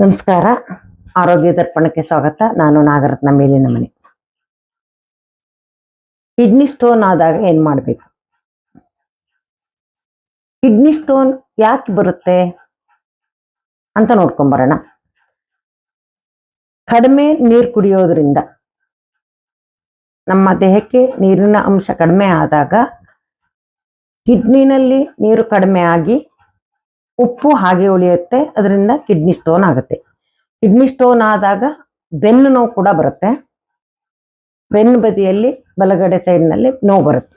ನಮಸ್ಕಾರ. ಆರೋಗ್ಯ ದರ್ಪಣಕ್ಕೆ ಸ್ವಾಗತ. ನಾನು ನಾಗರತ್ನ ಮೇಲಿನ ಮನೆ. ಕಿಡ್ನಿ ಸ್ಟೋನ್ ಆದಾಗ ಏನ್ ಮಾಡ್ಬೇಕು? ಕಿಡ್ನಿ ಸ್ಟೋನ್ ಯಾಕೆ ಬರುತ್ತೆ ಅಂತ ನೋಡ್ಕೊಂಬರೋಣ. ಕಡಿಮೆ ನೀರು ಕುಡಿಯೋದ್ರಿಂದ ನಮ್ಮ ದೇಹಕ್ಕೆ ನೀರಿನ ಅಂಶ ಕಡಿಮೆ ಆದಾಗ ಕಿಡ್ನಿನಲ್ಲಿ ನೀರು ಕಡಿಮೆ ಆಗಿ ಉಪ್ಪು ಹಾಗೆ ಉಳಿಯುತ್ತೆ. ಅದರಿಂದ ಕಿಡ್ನಿ ಸ್ಟೋನ್ ಆಗುತ್ತೆ. ಕಿಡ್ನಿ ಸ್ಟೋನ್ ಆದಾಗ ಬೆನ್ನು ನೋವು ಕೂಡ ಬರುತ್ತೆ. ಬೆನ್ನು ಬದಿಯಲ್ಲಿ ಬಲಗಡೆ ಸೈಡ್ನಲ್ಲಿ ನೋವು ಬರುತ್ತೆ.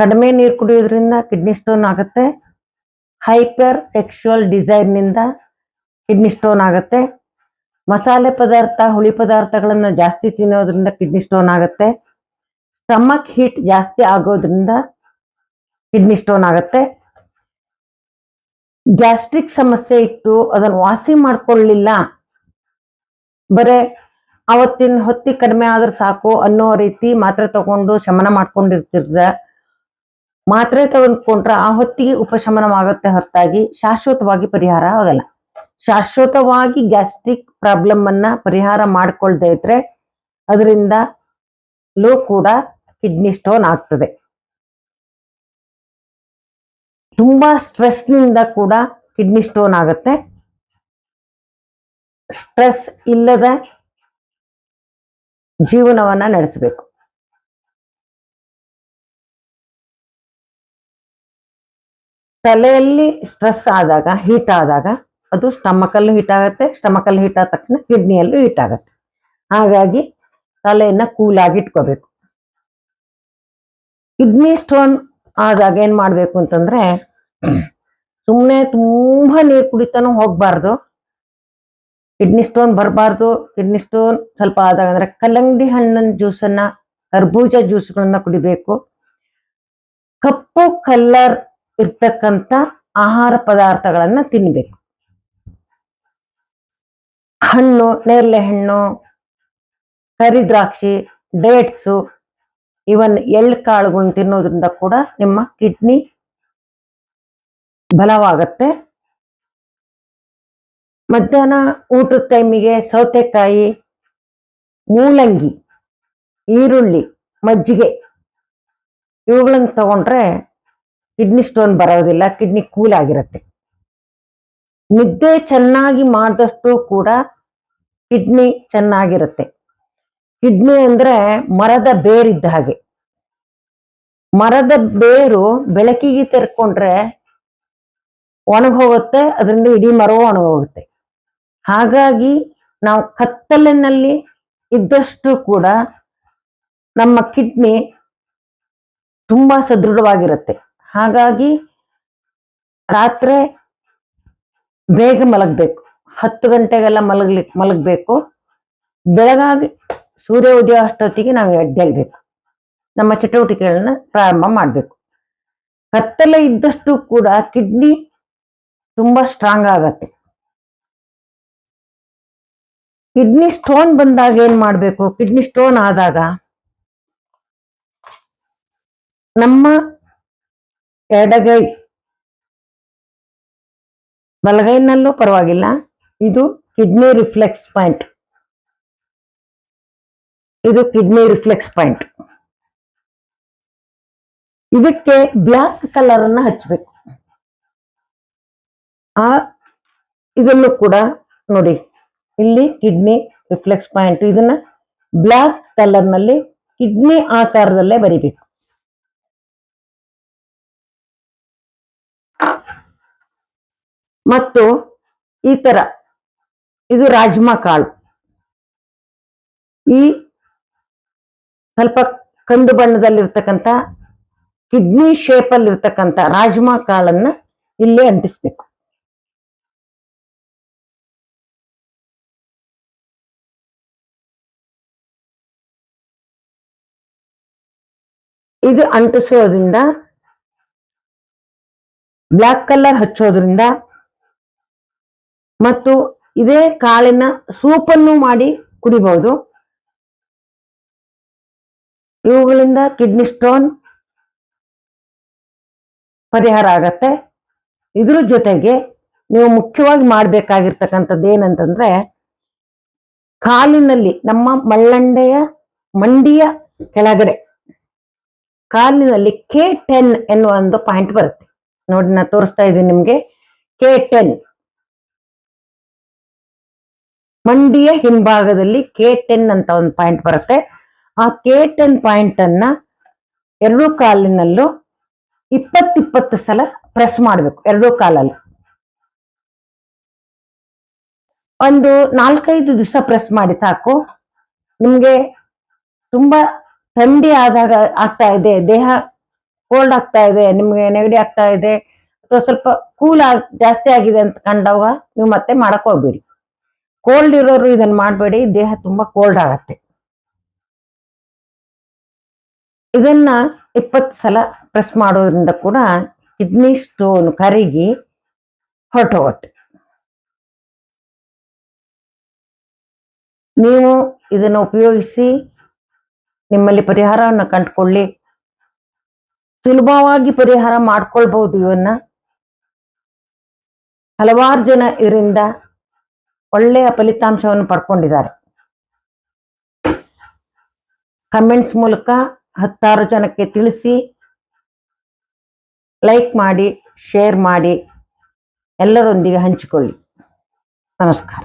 ಕಡಿಮೆ ನೀರು ಕುಡಿಯೋದ್ರಿಂದ ಕಿಡ್ನಿ ಸ್ಟೋನ್ ಆಗುತ್ತೆ. ಹೈಪರ್ ಸೆಕ್ಷುವಲ್ ಡಿಸೈರ್ನಿಂದ ಕಿಡ್ನಿ ಸ್ಟೋನ್ ಆಗುತ್ತೆ. ಮಸಾಲೆ ಪದಾರ್ಥ, ಹುಳಿ ಪದಾರ್ಥಗಳನ್ನು ಜಾಸ್ತಿ ತಿನ್ನೋದ್ರಿಂದ ಕಿಡ್ನಿ ಸ್ಟೋನ್ ಆಗುತ್ತೆ. ಸ್ಟಮಕ್ ಹೀಟ್ ಜಾಸ್ತಿ ಆಗೋದ್ರಿಂದ ಕಿಡ್ನಿ ಸ್ಟೋನ್ ಆಗುತ್ತೆ. ಗ್ಯಾಸ್ಟ್ರಿಕ್ ಸಮಸ್ಯೆ ಇತ್ತು, ಅದನ್ನು ವಾಸಿ ಮಾಡ್ಕೊಳ್ಳಿಲ್ಲ. ಬರೇ ಅವತ್ತಿನ ಹೊತ್ತಿ ಕಡಿಮೆ ಆದ್ರೆ ಸಾಕು ಅನ್ನೋ ರೀತಿ ಮಾತ್ರೆ ತಗೊಂಡು ಶಮನ ಮಾಡ್ಕೊಂಡಿರ್ತಿರ್ದ ಮಾತ್ರೆ ತಗೊಂಡ್ಕೊಂಡ್ರೆ ಆ ಹೊತ್ತಿಗೆ ಉಪಶಮನವಾಗುತ್ತೆ ಹೊರತಾಗಿ ಶಾಶ್ವತವಾಗಿ ಪರಿಹಾರ ಆಗಲ್ಲ. ಶಾಶ್ವತವಾಗಿ ಗ್ಯಾಸ್ಟ್ರಿಕ್ ಪ್ರಾಬ್ಲಮ್ ಅನ್ನ ಪರಿಹಾರ ಮಾಡ್ಕೊಳ್ದೇ ಇದ್ರೆ ಅದರಿಂದ ಲೋ ಕೂಡ ಕಿಡ್ನಿ ಸ್ಟೋನ್ ಆಗ್ತದೆ. ತುಂಬಾ ಸ್ಟ್ರೆಸ್ನಿಂದ ಕೂಡ ಕಿಡ್ನಿ ಸ್ಟೋನ್ ಆಗುತ್ತೆ. ಸ್ಟ್ರೆಸ್ ಇಲ್ಲದ ಜೀವನವನ್ನ ನಡೆಸಬೇಕು. ತಲೆಯಲ್ಲಿ ಸ್ಟ್ರೆಸ್ ಆದಾಗ, ಹೀಟ್ ಆದಾಗ ಅದು ಸ್ಟಮಕಲ್ಲೂ ಹಿಟ್ ಆಗುತ್ತೆ, ಸ್ಟಮಕಲ್ಲಿ ಹೀಟ್ ಆದ ತಕ್ಷಣ ಕಿಡ್ನಿಯಲ್ಲೂ ಹಿಟ್ ಆಗುತ್ತೆ. ಹಾಗಾಗಿ ತಲೆಯನ್ನ ಕೂಲ್ ಆಗಿ ಇಟ್ಕೋಬೇಕು. ಕಿಡ್ನಿ ಸ್ಟೋನ್ ಆದಾಗ ಏನ್ ಮಾಡ್ಬೇಕು ಅಂತಂದ್ರೆ ಸುಮ್ಮನೆ ತುಂಬಾ ನೀರು ಕುಡಿತಾನು ಹೋಗಬಾರ್ದು. ಕಿಡ್ನಿ ಸ್ಟೋನ್ ಬರಬಾರ್ದು. ಕಿಡ್ನಿ ಸ್ಟೋನ್ ಸ್ವಲ್ಪ ಆದಾಗ ಅಂದ್ರೆ ಕಲ್ಲಂಗಡಿ ಹಣ್ಣಿನ ಜ್ಯೂಸನ್ನ, ಕರ್ಬೂಜ ಜ್ಯೂಸ್ಗಳನ್ನ ಕುಡಿಬೇಕು. ಕಪ್ಪು ಕಲ್ಲರ್ ಇರ್ತಕ್ಕಂಥ ಆಹಾರ ಪದಾರ್ಥಗಳನ್ನ ತಿನ್ಬೇಕು. ಹಣ್ಣು, ನೇರಳೆ ಹಣ್ಣು, ಕರಿ ದ್ರಾಕ್ಷಿ ಡೇಟ್ಸು ಇವನ್ ಎಳ್ಳು ಕಾಳುಗಳನ್ನ ತಿನ್ನೋದ್ರಿಂದ ಕೂಡ ನಿಮ್ಮ ಕಿಡ್ನಿ ಬಲವಾಗತ್ತೆ. ಮಧ್ಯಾಹ್ನ ಊಟದ ಟೈಮಿಗೆ ಸೌತೆಕಾಯಿ, ಮೂಲಂಗಿ, ಈರುಳ್ಳಿ, ಮಜ್ಜಿಗೆ ಇವುಗಳನ್ನ ತಗೊಂಡ್ರೆ ಕಿಡ್ನಿ ಸ್ಟೋನ್ ಬರೋದಿಲ್ಲ ಕಿಡ್ನಿ ಕೂಲ್ ಆಗಿರುತ್ತೆ. ನಿದ್ದೆ ಚೆನ್ನಾಗಿ ಮಾಡಿದಷ್ಟು ಕೂಡ ಕಿಡ್ನಿ ಚೆನ್ನಾಗಿರುತ್ತೆ. ಕಿಡ್ನಿ ಅಂದ್ರೆ ಮರದ ಬೇರಿದ್ದ ಹಾಗೆ. ಮರದ ಬೇರು ಬೆಳಕಿಗೆ ತೆರ್ಕೊಂಡ್ರೆ ಒಣಗೋಗುತ್ತೆ, ಅದರಿಂದ ಇಡೀ ಮರವೂ ಒಣಗೋಗುತ್ತೆ. ಹಾಗಾಗಿ ನಾವು ಕತ್ತಲಿನಲ್ಲಿ ಇದ್ದಷ್ಟು ಕೂಡ ನಮ್ಮ ಕಿಡ್ನಿ ತುಂಬಾ ಸದೃಢವಾಗಿರುತ್ತೆ. ಹಾಗಾಗಿ ರಾತ್ರಿ ಬೇಗ ಮಲಗಬೇಕು. ಹತ್ತು ಗಂಟೆಗೆಲ್ಲ ಮಲಗ್ಲಿಕ್ಕೆ ಮಲಗಬೇಕು. ಬೆಳಗಾಗಿ ಸೂರ್ಯ ಉದಯ ಅಷ್ಟೊತ್ತಿಗೆ ನಾವು ಎದ್ದೇಳ್ಬೇಕು ನಮ್ಮ ಚಟುವಟಿಕೆಗಳನ್ನ ಪ್ರಾರಂಭ ಮಾಡಬೇಕು. ಕತ್ತಲೆ ಇದ್ದಷ್ಟು ಕೂಡ ಕಿಡ್ನಿ ತುಂಬಾ ಸ್ಟ್ರಾಂಗ್ ಆಗತ್ತೆ. ಕಿಡ್ನಿ ಸ್ಟೋನ್ ಬಂದಾಗ ಏನ್ ಮಾಡಬೇಕು? ಕಿಡ್ನಿ ಸ್ಟೋನ್ ಆದಾಗ ನಮ್ಮ ಎಡಗೈ ಬಲಗೈನಲ್ಲೂ ಪರವಾಗಿಲ್ಲ. ಇದು ಕಿಡ್ನಿ ರಿಫ್ಲೆಕ್ಸ್ ಪಾಯಿಂಟ್. ಇದು ಕಿಡ್ನಿ ರಿಫ್ಲೆಕ್ಸ್ ಪಾಯಿಂಟ್. ಇದಕ್ಕೆ ಬ್ಲ್ಯಾಕ್ ಕಲರ್ ಅನ್ನ ಹಚ್ಚಬೇಕು ಆ, ಇದನ್ನು ಕೂಡ ನೋಡಿ. ಇಲ್ಲಿ ಕಿಡ್ನಿ ರಿಫ್ಲೆಕ್ಸ್ ಪಾಯಿಂಟ್. ಇದನ್ನ ಬ್ಲ್ಯಾಕ್ ಕಲರ್ನಲ್ಲಿ ಕಿಡ್ನಿ ಆಕಾರದಲ್ಲೇ ಬರಿಬೇಕು. ಮತ್ತು ಈ ತರ, ಇದು ರಾಜ್ಮಾ ಕಾಳು. ಈ ಸ್ವಲ್ಪ ಕಂದು ಬಣ್ಣದಲ್ಲಿರ್ತಕ್ಕಂಥ, ಕಿಡ್ನಿ ಶೇಪ್ ಅಲ್ಲಿ ಇರ್ತಕ್ಕಂಥ ರಾಜ್ಮಾ ಕಾಳನ್ನ ಇಲ್ಲೇ ಅಂಟಿಸ್ಬೇಕು. ಇದು ಅಂಟಿಸೋದ್ರಿಂದ, ಬ್ಲ್ಯಾಕ್ ಕಲರ್ ಹಚ್ಚೋದ್ರಿಂದ ಮತ್ತು ಇದೇ ಕಾಳಿನ ಸೂಪನ್ನು ಮಾಡಿ ಕುಡಿಬಹುದು. ಇವುಗಳಿಂದ ಕಿಡ್ನಿ ಸ್ಟೋನ್ ಪರಿಹಾರ ಆಗತ್ತೆ. ಇದ್ರ ಜೊತೆಗೆ ನೀವು ಮುಖ್ಯವಾಗಿ ಮಾಡ್ಬೇಕಾಗಿರ್ತಕ್ಕಂಥದ್ದು ಏನಂತಂದ್ರೆ ಕಾಲಿನಲ್ಲಿ ನಮ್ಮ ಮಳ್ಳಂಡೆಯ ಮಂಡಿಯ ಕೆಳಗಡೆ ಕಾಲಿನಲ್ಲಿ ಕೆ ಟೆನ್ ಎನ್ನುವ ಒಂದು ಪಾಯಿಂಟ್ ಬರುತ್ತೆ. ನೋಡಿ, ನಾ ತೋರಿಸ್ತಾ ಇದ್ದೀನಿ ನಿಮ್ಗೆ. K ten. ಮಂಡಿಯ ಹಿಂಭಾಗದಲ್ಲಿ ಕೆ ಟೆನ್ ಅಂತ ಒಂದು ಪಾಯಿಂಟ್ ಬರುತ್ತೆ. ಆ ಕೆ ಟೆನ್ ಪಾಯಿಂಟ್ ಅನ್ನ ಎರಡೂ ಕಾಲಿನಲ್ಲೂ ಇಪ್ಪತ್ತಿಪ್ಪತ್ತು ಸಲ ಪ್ರೆಸ್ ಮಾಡಬೇಕು ಎರಡೂ ಕಾಲಲ್ಲಿ. ಒಂದು ನಾಲ್ಕೈದು ದಿವಸ ಪ್ರೆಸ್ ಮಾಡಿ ಸಾಕು. ನಿಮ್ಗೆ ತುಂಬಾ ಥಂಡಿ ಆದಾಗ ಆಗ್ತಾ ಇದೆ, ದೇಹ ಕೋಲ್ಡ್ ಆಗ್ತಾ ಇದೆ, ನಿಮ್ಗೆ ನೆಗಡಿ ಆಗ್ತಾ ಇದೆ, ಅಥವಾ ಸ್ವಲ್ಪ ಕೂಲ್ ಜಾಸ್ತಿ ಆಗಿದೆ ಅಂತ ಕಂಡಾಗ ನೀವು ಮತ್ತೆ ಮಾಡಕ್ ಹೋಗ್ಬೇಡಿ. ಕೋಲ್ಡ್ ಇರೋರು ಇದನ್ನ ಮಾಡಬೇಡಿ, ದೇಹ ತುಂಬಾ ಕೋಲ್ಡ್ ಆಗತ್ತೆ. ಇದನ್ನ ಇಪ್ಪತ್ತು ಸಲ ಪ್ರೆಸ್ ಮಾಡೋದ್ರಿಂದ ಕೂಡ ಕಿಡ್ನಿ ಸ್ಟೋನ್ ಕರಗಿ ಹೊರಟೋಗುತ್ತೆ. ನೀವು ಇದನ್ನು ಉಪಯೋಗಿಸಿ ನಿಮ್ಮಲ್ಲಿ ಪರಿಹಾರವನ್ನು ಕಂಡುಕೊಳ್ಳಿ. ಸುಲಭವಾಗಿ ಪರಿಹಾರ ಮಾಡ್ಕೊಳ್ಬಹುದು ಇವನ್ನ. ಹಲವಾರು ಜನ ಇದರಿಂದ ಒಳ್ಳೆಯ ಫಲಿತಾಂಶವನ್ನು ಪಡ್ಕೊಂಡಿದ್ದಾರೆ. ಕಮೆಂಟ್ಸ್ ಮೂಲಕ ಹತ್ತಾರು ಜನಕ್ಕೆ ತಿಳಿಸಿ, ಲೈಕ್ ಮಾಡಿ, ಶೇರ್ ಮಾಡಿ, ಎಲ್ಲರೊಂದಿಗೆ ಹಂಚಿಕೊಳ್ಳಿ. ನಮಸ್ಕಾರ.